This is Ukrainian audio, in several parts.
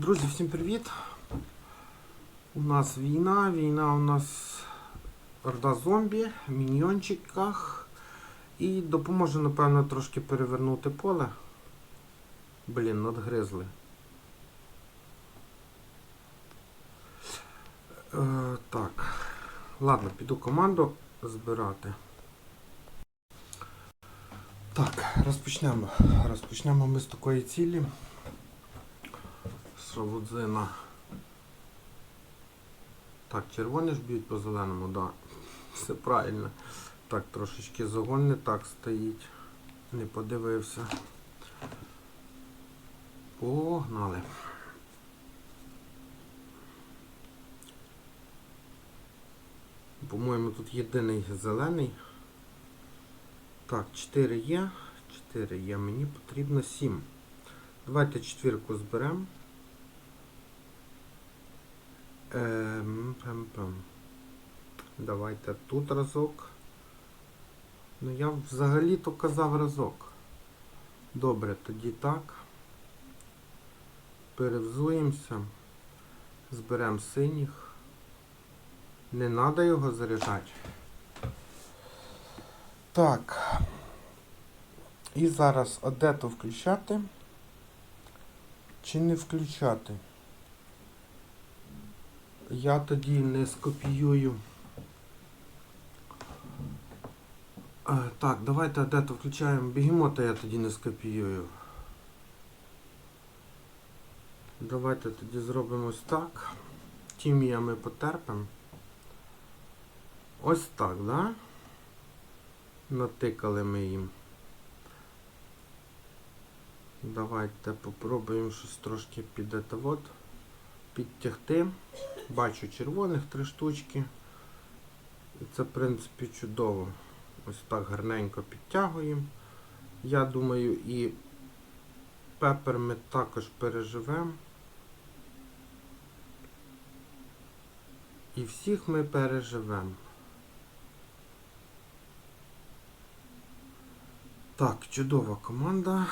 Друзі, всім привіт! У нас війна, війна у нас орда зомбі, міньйончиках. І допоможе, напевно, трошки перевернути поле. Блін, надгризли. Е, так. Ладно, піду команду збирати. Так, розпочнемо. Розпочнемо ми з такої цілі. Шавудзина. Так, червоні ж б'ють по зеленому, да. Все правильно. Так, трошечки загон не так стоїть. Не подивився. Погнали. По-моєму, тут єдиний зелений. Так, 4 є. 4 є. Мені потрібно 7. Давайте четвірку зберемо. Ем, пем, пем. Давайте тут разок. Ну я взагалі-то казав разок. Добре, тоді так. Перевзуємося. Зберемо синіх. Не треба його заряджати. Так. І зараз одету включати. Чи не включати? Я тоді не скопіюю. Е, так, давайте одету включаємо. Бігемота я тоді не скопіюю. Давайте тоді зробимо ось так. Тімія ми потерпимо. Ось так, да? Натикали ми їм. Давайте попробуємо щось трошки під это вот підтягти. Бачу червоних три штучки. І це, в принципі, чудово. Ось так гарненько підтягуємо. Я думаю, і пепер ми також переживемо. І всіх ми переживемо. Так, чудова команда.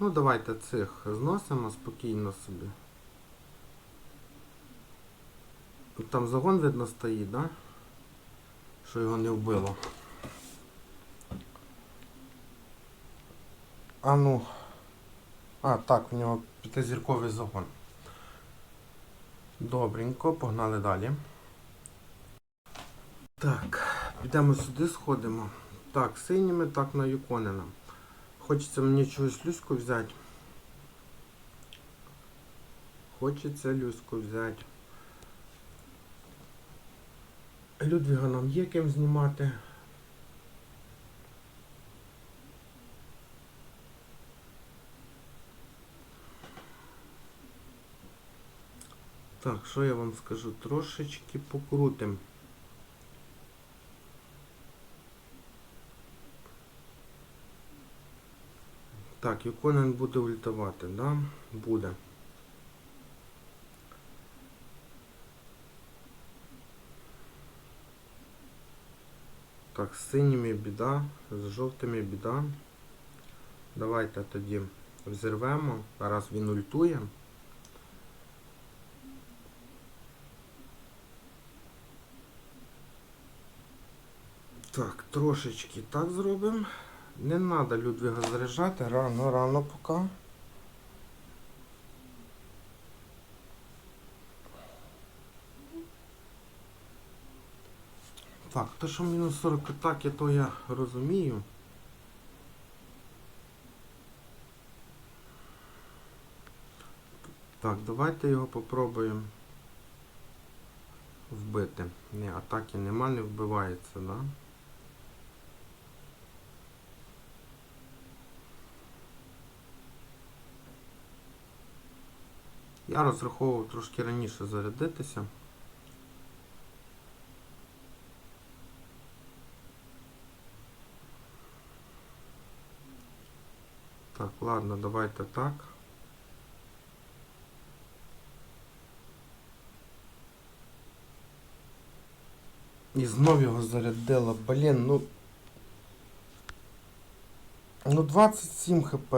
Ну, давайте цих зносимо спокійно собі. Там загон видно стоїть, да? Що його не вбило. А ну. А, так, у нього п'ятизірковий загон. Добренько, погнали далі. Так, підемо сюди, сходимо. Так, синіми, так на Юконена. Хочеться мені чогось люську взяти. Хочеться люську взяти. Людвіга нам є ким знімати. Так, що я вам скажу? Трошечки покрутим. Так, Юконен буде ультавати, да? Буде. Так, з синіми біда, з жовтими біда. Давайте тоді взірвемо. Зараз він ультує. Так, трошечки так зробимо. Не треба Людвіга заряджати, рано, рано поки. Так, то що мінус 40 атаки, то я розумію. Так, давайте його попробуємо вбити. Ні, атаки нема, не вбивається, да? Я розраховував трошки раніше зарядитися. Ладно, давайте так. І знов його зарядило, блін, ну... Ну 27 хп.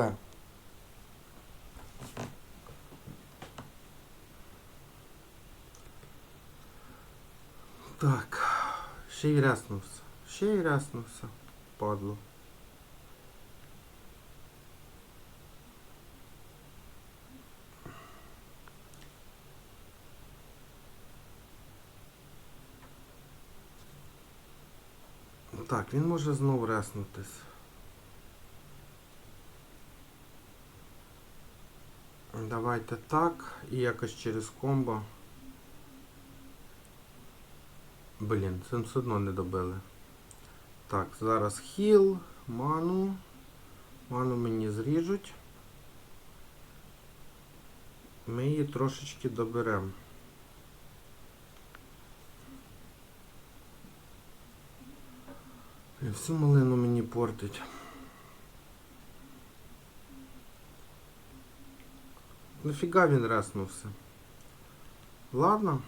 Так, ще й ряснувся. Ще й ряснувся. Падло. Він може знов реснутись. Давайте так. І якось через комбо. Блін, це все одно не добили. Так, зараз хіл, ману. Ману мені зріжуть. Ми її трошечки доберемо. Блін, Всю малину мені портить. Нафіга він реснувся? Ладно.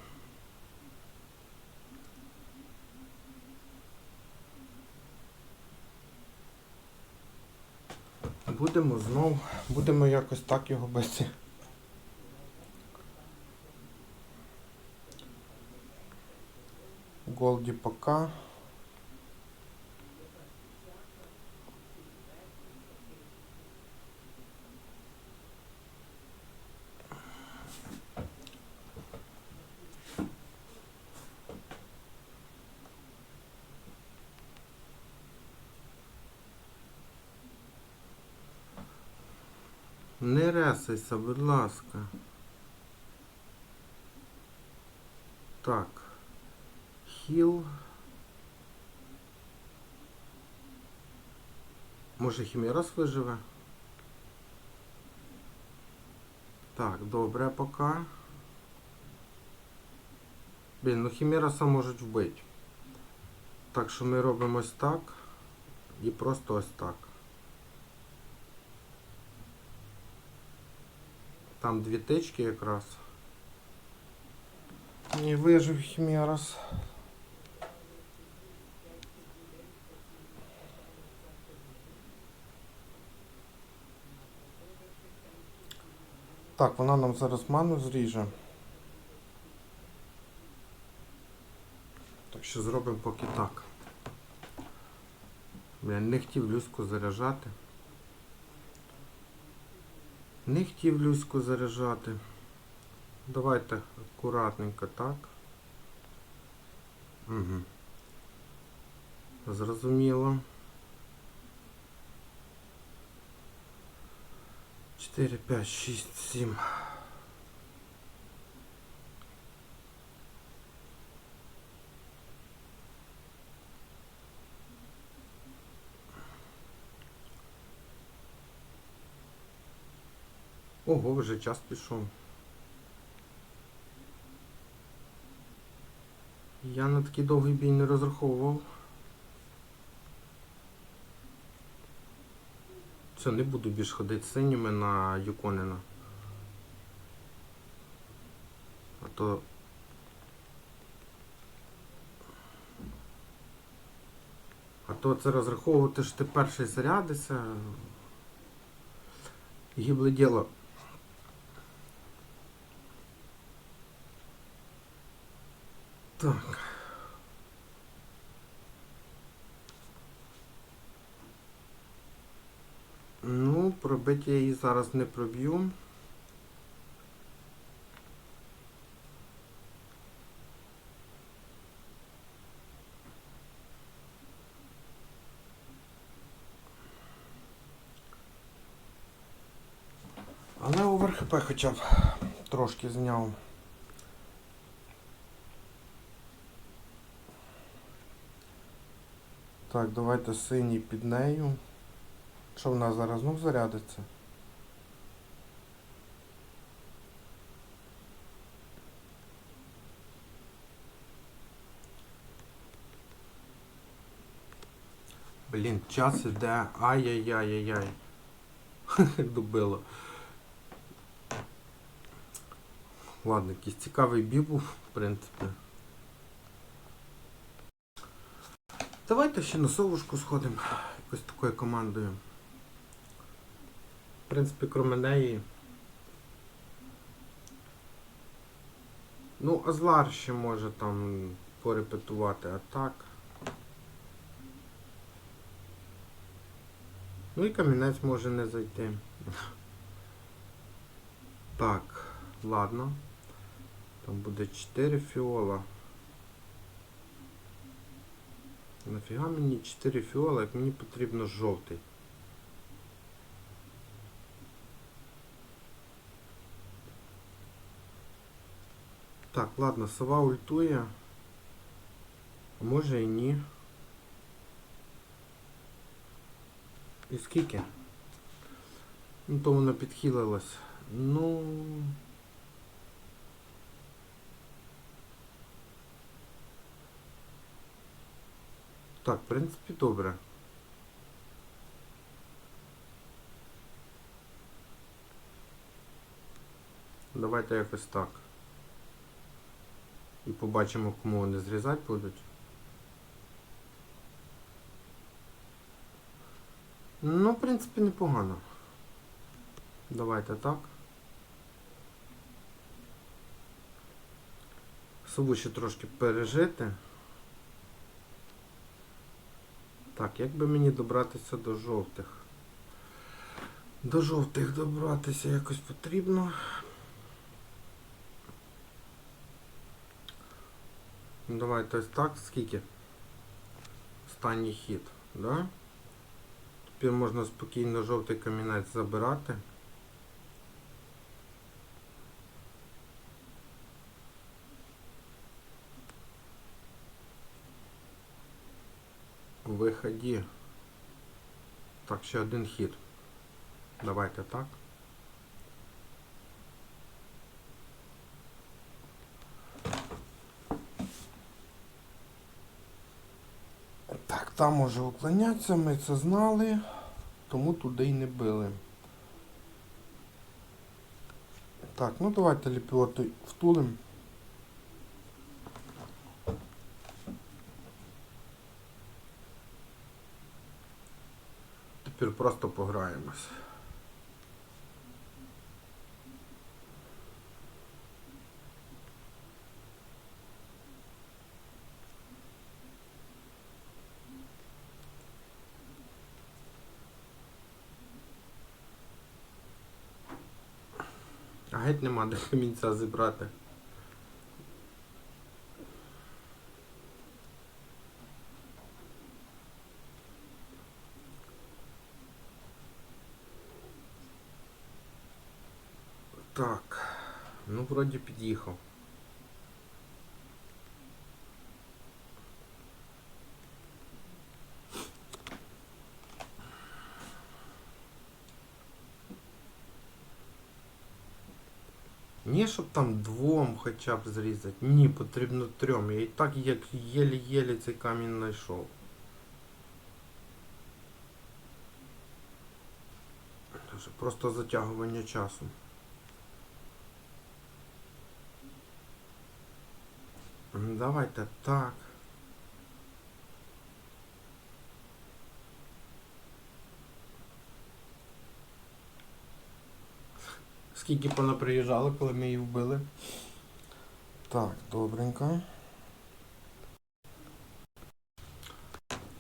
Будемо знов, будемо якось так його без. Голді пока. Не ресайся, будь ласка. Так. Хіл. Може Хімерас виживе? Так, добре пока. Блін, ну Хімераса можуть вбити. Так що ми робимо ось так. І просто ось так. Там дві тички якраз. І вижив Хімерас. Так, вона нам зараз ману зріже. Так що зробимо поки так. Я не хотів люську заряджати. Не хотів люську заряджати. Давайте акуратненько так. Угу. Зрозуміло. 4, 5, 6, 7. Ого, вже час пішов. Я на такий довгий бій не розраховував. Все, не буду більш ходити синіми на Юконена. А то. А то це розраховувати, що ти перший зарядишся. Гібле діло. Так. Ну, пробити я її зараз не проб'ю. Але овер хоча б трошки зняв. Так, давайте синій під нею. Що в нас зараз знов зарядиться? Блін, час іде. Ай-яй-яй-яй-яй. Добило. Ладно, якийсь цікавий бій був, в принципі. Давайте ще на совушку сходимо якось такою командою. В принципі, крім неї. Ну, Азлар ще може там порепетувати, а так. Ну і камінець може не зайти. Так, ладно. Там буде 4 фіола. Нафіга мені 4 фіола, як мені потрібно жовтий. Так, ладно, сова ультує. А може і ні. І скільки? Ну, то воно підхилилось. Ну. Так, в принципі, добре. Давайте якось так. І побачимо, кому вони зрізати будуть. Ну, в принципі, непогано. Давайте так. Сову ще трошки пережити. Так, як би мені добратися до жовтих? До жовтих добратися якось потрібно. Ну, Давайте ось так, скільки? Останній хід, да? Тепер можна спокійно жовтий камінець забирати. Виході. Так, ще один хід. Давайте так. Так, там може уклонятися, ми це знали, тому туди й не били. Так, ну давайте ліпіоту втулим. Тепер просто пограємось. А геть нема де камінця зібрати. Так, ну вроді під'їхав. Ні, щоб там двом хоча б зрізати. Ні, потрібно трьом. Я і так як єлі-єлі цей камінь знайшов. Просто затягування часу. Давайте так. Скільки вона приїжджала, коли ми її вбили? Так, добренько.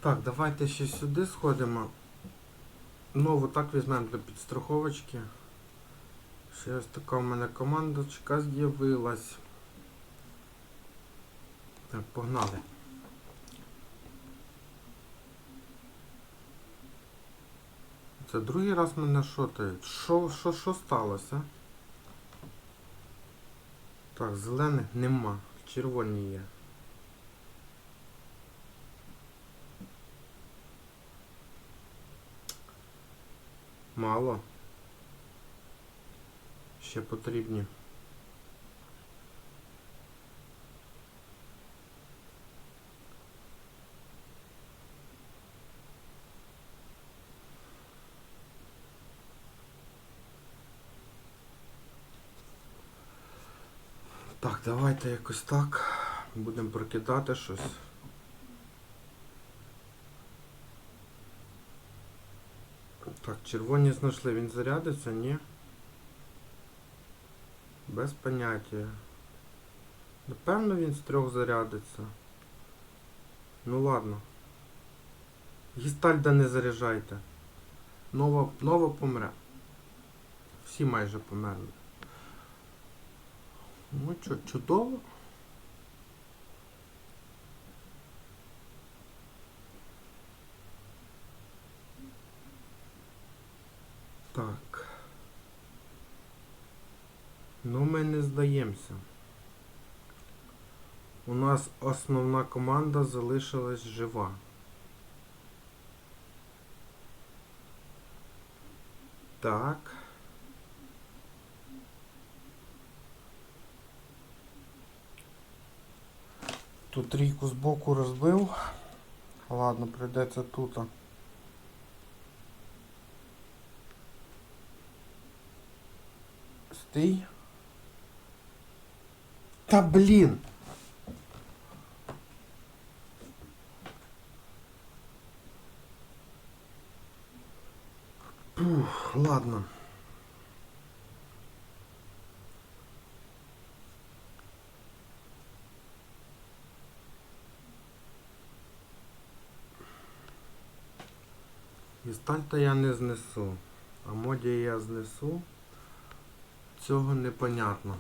Так, давайте ще сюди сходимо. Нову так візьмемо для підстраховочки. Ще ось така в мене командочка з'явилась. Так, погнали. Це другий раз мене шотають. Що, що, що сталося? Так, зелених нема. Червоні є. Мало. Ще потрібні. Так, давайте якось так. Будемо прокидати щось. Так, червоні знайшли, він зарядиться, ні? Без поняття. Напевно він з трьох зарядиться. Ну ладно. Гістальда не заряджайте. Нова, нова помре. Всі майже померли. Ну чо, чудово. Так. Ну ми не здаємося. У нас основна команда залишилась жива. Так. Тут трійку збоку розбив. Ладно, прийдеться тут. Стій. Та блін! Пух, ладно. Гістальта я не знесу. А моді я знесу. Цього непонятно.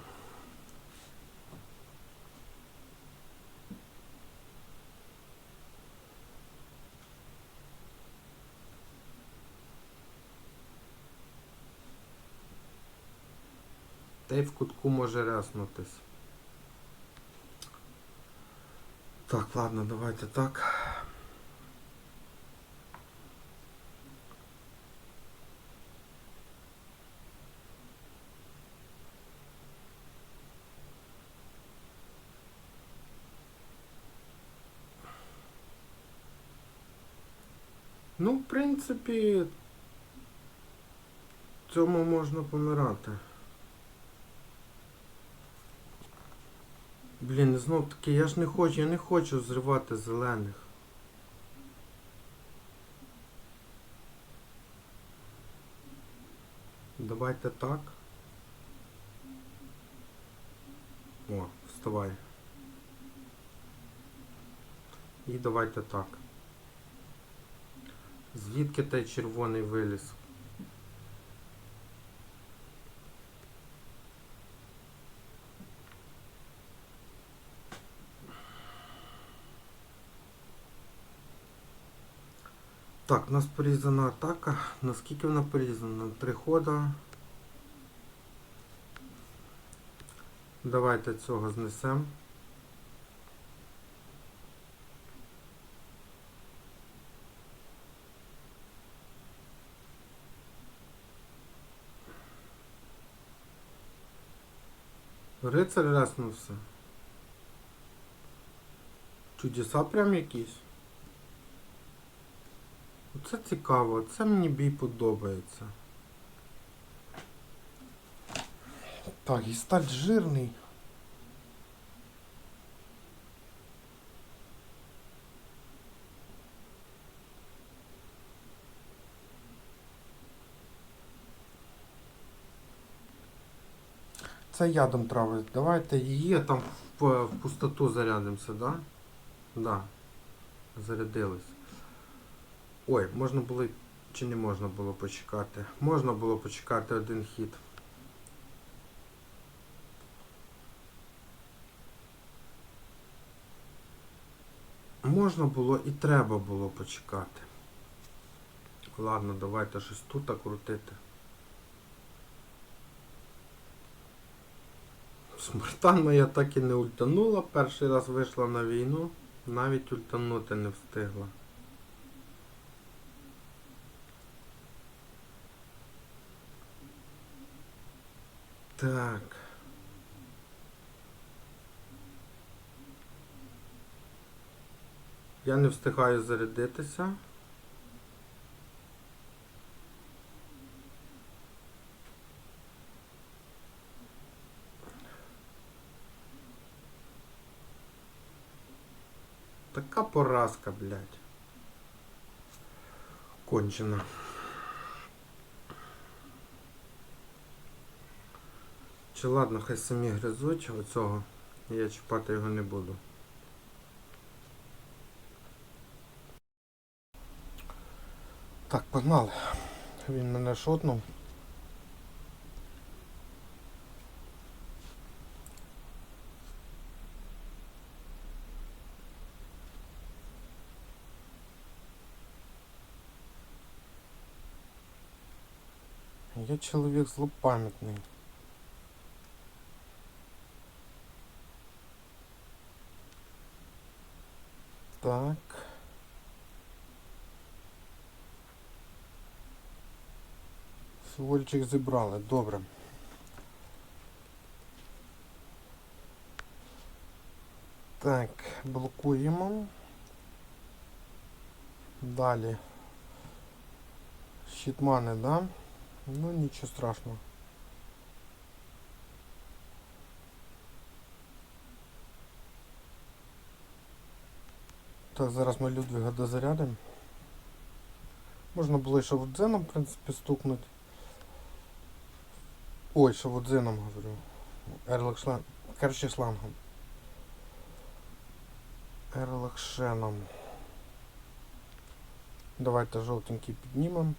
Та й в кутку може ряснутись. Так, ладно, давайте так. Ну, в принципі, цьому можна помирати. Блін, знов таки, я ж не хочу, я не хочу зривати зелених. Давайте так. О, вставай. І давайте так. Звідки той червоний виліз? Так, у нас порізана атака. Наскільки вона порізана? Три хода. Давайте цього знесемо. Рицар реснувся. Чудеса прям якісь. Оце цікаво, це мені бій подобається. Так, і сталь жирний. Це ядом травить. Давайте її там в, пустоту зарядимося, да? Да. Зарядились. Ой, можна було чи не можна було почекати? Можна було почекати один хід. Можна було і треба було почекати. Ладно, давайте щось тут крутити. Смартан моя так і не ультанула. Перший раз вийшла на війну, навіть ультанути не встигла. Так. Я не встигаю зарядитися. Така поразка, блядь. Кончена. Чи ладно, хай самі гризуть оцього. Я чіпати його не буду. Так, погнали. Він мене шотнув. Я чоловік злопам'ятний. Так. Фіольчик зібрали, добре. Так, блокуємо. Далі. Щитмани, да? Ну нічого страшного. Так, зараз ми Людвіга дозарядимо. Можна було і шавудзеном, в принципі, стукнути. Ой, шавудзеном говорю. Ерлак шлан... Короче, шлангом. Ерлакшеном. Давайте жовтенький піднімемо.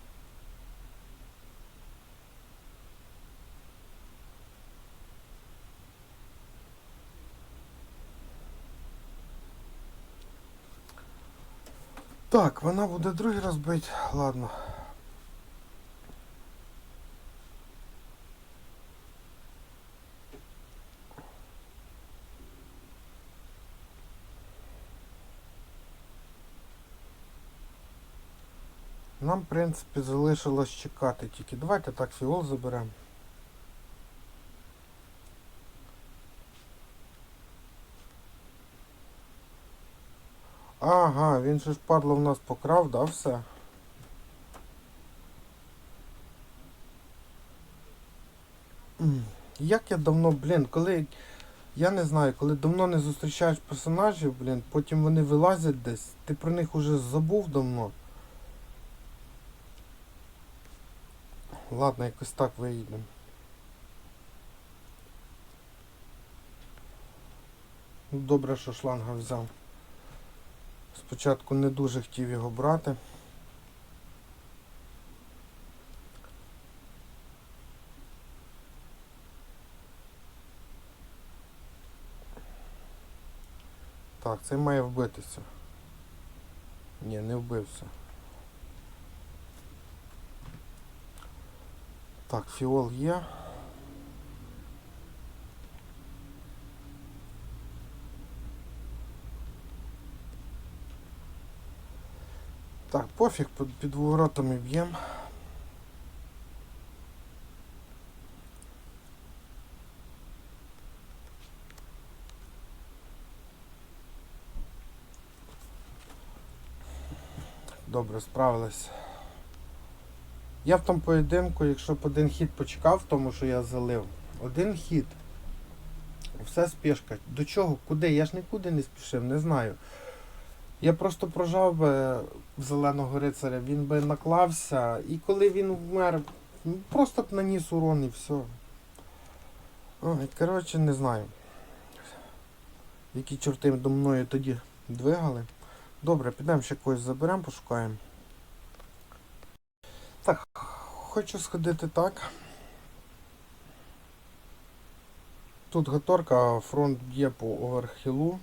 Так, вона буде другий раз бить. Ладно. Нам, в принципі, залишилось чекати тільки. Давайте так фіол заберемо. Ага, він же ж падло в нас покрав, да, все? Як я давно, блін, коли. Я не знаю, коли давно не зустрічаєш персонажів, блін, потім вони вилазять десь, ти про них уже забув давно. Ладно, якось так виїдемо. Добре, що шланга взяв. Спочатку не дуже хотів його брати. Так, це має вбитися. Ні, не вбився. Так, фіол є. Так, пофіг, під, під воротами б'ємо. Добре, справились. Я в тому поєдинку, якщо б один хід почекав, тому що я залив, один хід. Все спішка. До чого? Куди? Я ж нікуди не спішив, не знаю. Я просто прожав би зеленого рицаря, він би наклався, і коли він вмер, ну, просто б наніс урон і все. Ой, коротше, не знаю. Які чорти до мною тоді двигали. Добре, підемо ще когось заберемо, пошукаємо. Так, хочу сходити так. Тут гаторка, фронт б'є по оверхілу.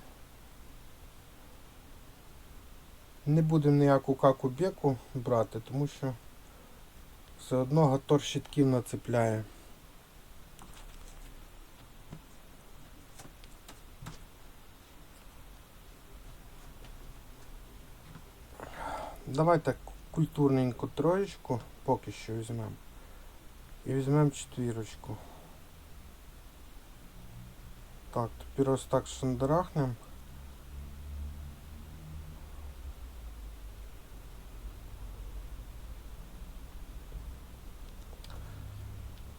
Не будемо ніяку каку беку брати, тому що все одно гатор щитків нацепляє. Давайте культурненьку троєчку поки що візьмемо. І візьмемо четвірочку. Так, тепер ось так шандарахнем.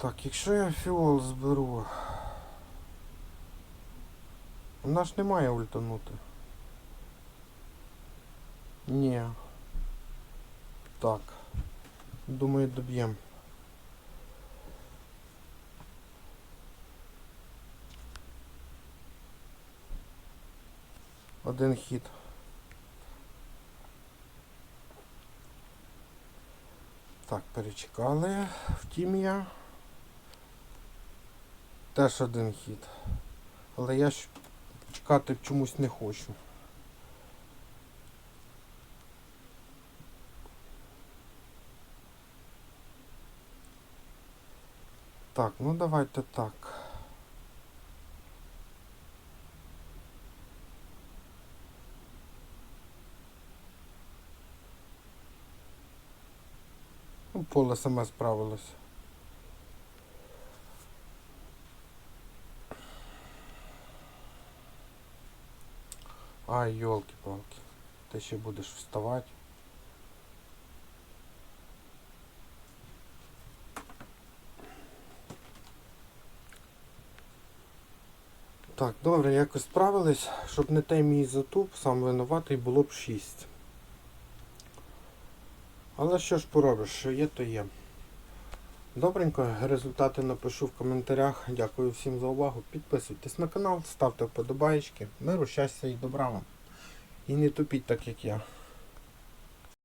Так, якщо я фіол зберу. Вона ж не має ультанути. Ні. Так. Думаю, доб'ємо. Один хід. Так, перечекали. Втім я. Теж один хід. Але я ж чекати чомусь не хочу. Так, ну давайте так. Ну, поле саме справилось. Ай, йолки-палки. Ти ще будеш вставати. Так, добре, якось справились, щоб не той мій затуп, сам винуватий було б 6. Але що ж поробиш, що є, то є. Добренько, результати напишу в коментарях. Дякую всім за увагу. Підписуйтесь на канал, ставте вподобайки. Миру, щастя і добра вам. І не тупіть так, як я.